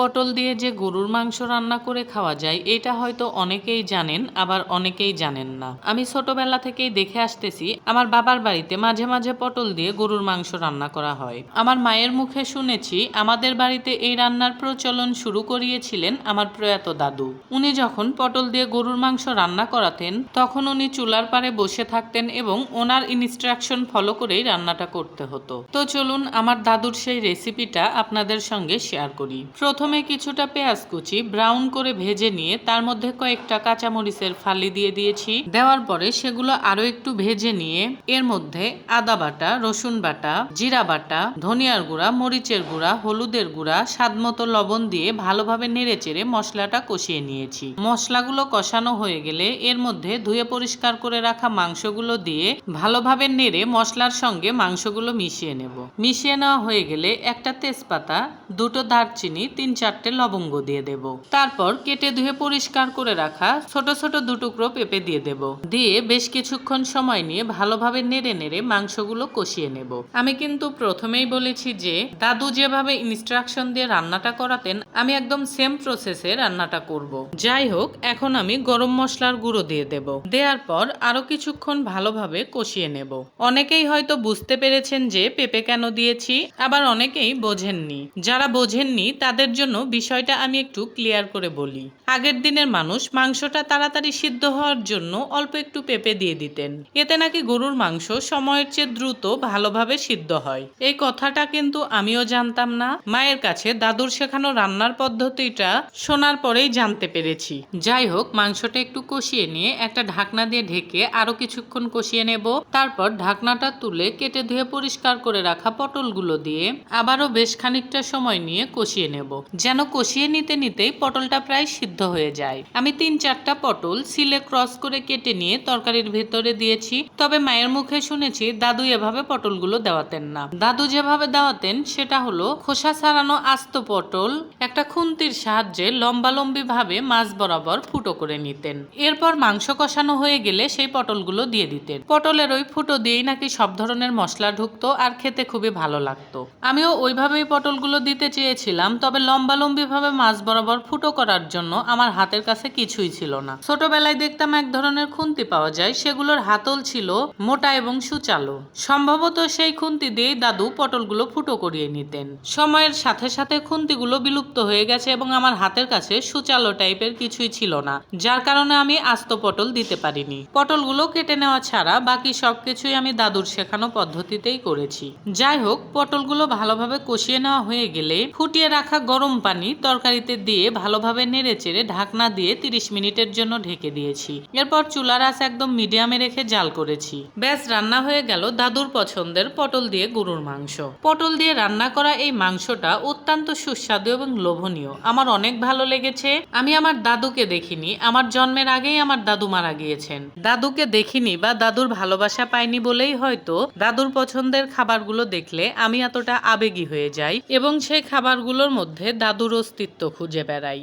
পটল দিয়ে যে গরুর মাংস রান্না করে খাওয়া যায়, এটা হয়তো অনেকেই জানেন, আবার অনেকেই জানেন না। আমি ছোটবেলা থেকেই দেখে আসতেছি, আমার বাবার বাড়িতে মাঝে মাঝে পটল দিয়ে গরুর মাংস রান্না করা হয়। আমার মায়ের মুখে শুনেছি, আমাদের বাড়িতে এই রান্নার প্রচলন শুরু করিয়েছিলেন আমার প্রয়াত দাদু। উনি যখন পটল দিয়ে গরুর মাংস রান্না করাতেন, তখন উনি চুলার পারে বসে থাকতেন এবং ওনার ইনস্ট্রাকশন ফলো করেই রান্নাটা করতে হতো। তো চলুন, আমার দাদুর সেই রেসিপিটা আপনাদের সঙ্গে শেয়ার করি। প্রথমে কিছুটা পেঁয়াজ কুচি ব্রাউন করে ভেজে নিয়ে তার মধ্যে কয়েকটা কাঁচামরিচের ফালি দিয়ে দিয়েছি। দেওয়ার পরে সেগুলো আরও একটু ভেজে নিয়ে এর মধ্যে আদা বাটা, রসুন বাটা, জিরা বাটা, ধনিয়ার গুঁড়া, মরিচের গুঁড়া, হলুদের গুঁড়া, স্বাদমতো লবণ দিয়ে ভালোভাবে নেড়ে চেড়ে মশলাটা কষিয়ে নিয়েছি। মশলাগুলো কষানো হয়ে গেলে এর মধ্যে ধুয়ে পরিষ্কার করে রাখা মাংসগুলো দিয়ে ভালোভাবে নেড়ে মশলার সঙ্গে মাংসগুলো মিশিয়ে নেব। মিশিয়ে নেওয়া হয়ে গেলে একটা তেজপাতা, দুটো দারচিনি, তিন চারটে লবঙ্গ দিয়ে দেব। তারপর কেটে ধুয়ে পরিষ্কার করে রাখা ছোট ছোট দু টুকরো পেঁপে দিয়ে দেব। দিয়ে বেশ কিছুক্ষণ সময় নিয়ে ভালোভাবে নেড়ে নেড়ে মাংসগুলো কষিয়ে নেব। আমি কিন্তু প্রথমেই বলেছি যে, দাদু যেভাবে ইনস্ট্রাকশন দিয়ে রান্নাটা করাতেন, আমি একদম সেম প্রসেসে রান্নাটা করব। যাই হোক, এখন আমি গরম মশলার গুঁড়ো দিয়ে দেব। দেওয়ার পর আরও কিছুক্ষণ ভালোভাবে কষিয়ে নেব। অনেকেই হয়তো বুঝতে পেরেছেন যে, পেঁপে কেন দিয়েছি, আবার অনেকেই বোঝেননি। যারা বোঝেননি, তাদের জন্য বিষয়টা আমি একটু ক্লিয়ার করে বলি। আগের দিনের মানুষ মাংসটা তাড়াতাড়ি সিদ্ধ হওয়ার জন্য অল্প একটু পেঁপে দিয়ে দিতেন। এতে নাকি গরুর মাংস সময়ের চেয়ে দ্রুত ভালোভাবে সিদ্ধ হয়। এই কথাটা কিন্তু আমিও জানতাম না। মায়ের কাছে দাদুর শেখানো রান্নার পদ্ধতিটা শোনার পরেই জানতে পেরেছি। যাই হোক, মাংসটা একটু কষিয়ে নিয়ে একটা ঢাকনা দিয়ে ঢেকে আরও কিছুক্ষণ কষিয়ে নেব। তারপর ঢাকনাটা তুলে কেটে ধুয়ে পরিষ্কার করে রাখা পটলগুলো দিয়ে আবারও বেশ খানিকটা সময় নিয়ে কষিয়ে নেব। যেন কষিয়ে নিতে নিতেই পটলটা প্রায় সিদ্ধ হয়ে যায়। আমি তিন চারটা পটল সিলে ক্রস করে কেটে নিয়ে তরকারির ভেতরে দিয়েছি। তবে মায়ের মুখে শুনেছি, দাদু এভাবে পটলগুলো দেওয়াতেন না। দাদু যেভাবে দেওয়াতেন, সেটা হলো খোসা ছাড়ানো আস্ত পটল, একটা খুন্তির সাহায্যে লম্বালম্বি ভাবে মাছ বরাবর ফুটো করে নিতেন। এরপর মাংস কষানো হয়ে গেলে সেই পটলগুলো দিয়ে দিতেন। পটলের ওই ফুটো দিয়েই নাকি সব ধরনের মশলা ঢুকতো আর খেতে খুবই ভালো লাগতো। আমিও ওইভাবেই পটলগুলো দিতে চেয়েছিলাম, তবে লম্বালম্বি ভাবে মাছ বরাবর ফুটো করার জন্য আমার হাতের কাছে কিছুই ছিল না। ছোটবেলায় দেখতাম এক ধরনের খুন্তি পাওয়া যায়, সেগুলোর হাতল ছিল মোটা এবং সুচালো। সম্ভবত সেই খুন্তি দিয়েই দাদু পটলগুলো ফুটো করিয়ে নিতেন। সময়ের সাথে সাথে খুন্তিগুলো বিলুপ্ত হয়ে গেছে এবং আমার হাতের কাছে সুচালো টাইপের কিছুই ছিল না, যার কারণে আমি আস্ত পটল দিতে পারিনি। পটলগুলো কেটে নেওয়া ছাড়া বাকি সবকিছুই আমি দাদুর শেখানো পদ্ধতিতেই করেছি। যাই হোক, পটলগুলো ভালোভাবে কষিয়ে নেওয়া হয়ে গেলে ফুটিয়ে রাখা গরম পানি তরকারিতে দিয়ে ভালোভাবে নেড়ে চেড়ে ঢাকনা দিয়ে তিরিশ মিনিটের জন্য ঢেকে দিয়েছি। এরপর চুলার আঁচ একদম মিডিয়ামে রেখে জাল করেছি। ব্যাস, রান্না হয়ে গেল দাদুর পছন্দের পটল দিয়ে গরুর মাংস। পটল দিয়ে রান্না করা এই মাংসটা অত্যন্ত সুস্বাদু এবং লোভনীয়। আমার অনেক ভালো লেগেছে। আমি আমার দাদুকে দেখিনি। আমার জন্মের আগেই আমার দাদু মারা গিয়েছেন। দাদুকে দেখিনি বা দাদুর ভালোবাসা পাইনি বলেই হয়তো দাদুর পছন্দের খাবারগুলো দেখলে আমি এতটা আবেগী হয়ে যাই এবং সেই খাবারগুলোর মধ্যে দাদুর অস্তিত্ব খুঁজে বেড়াই।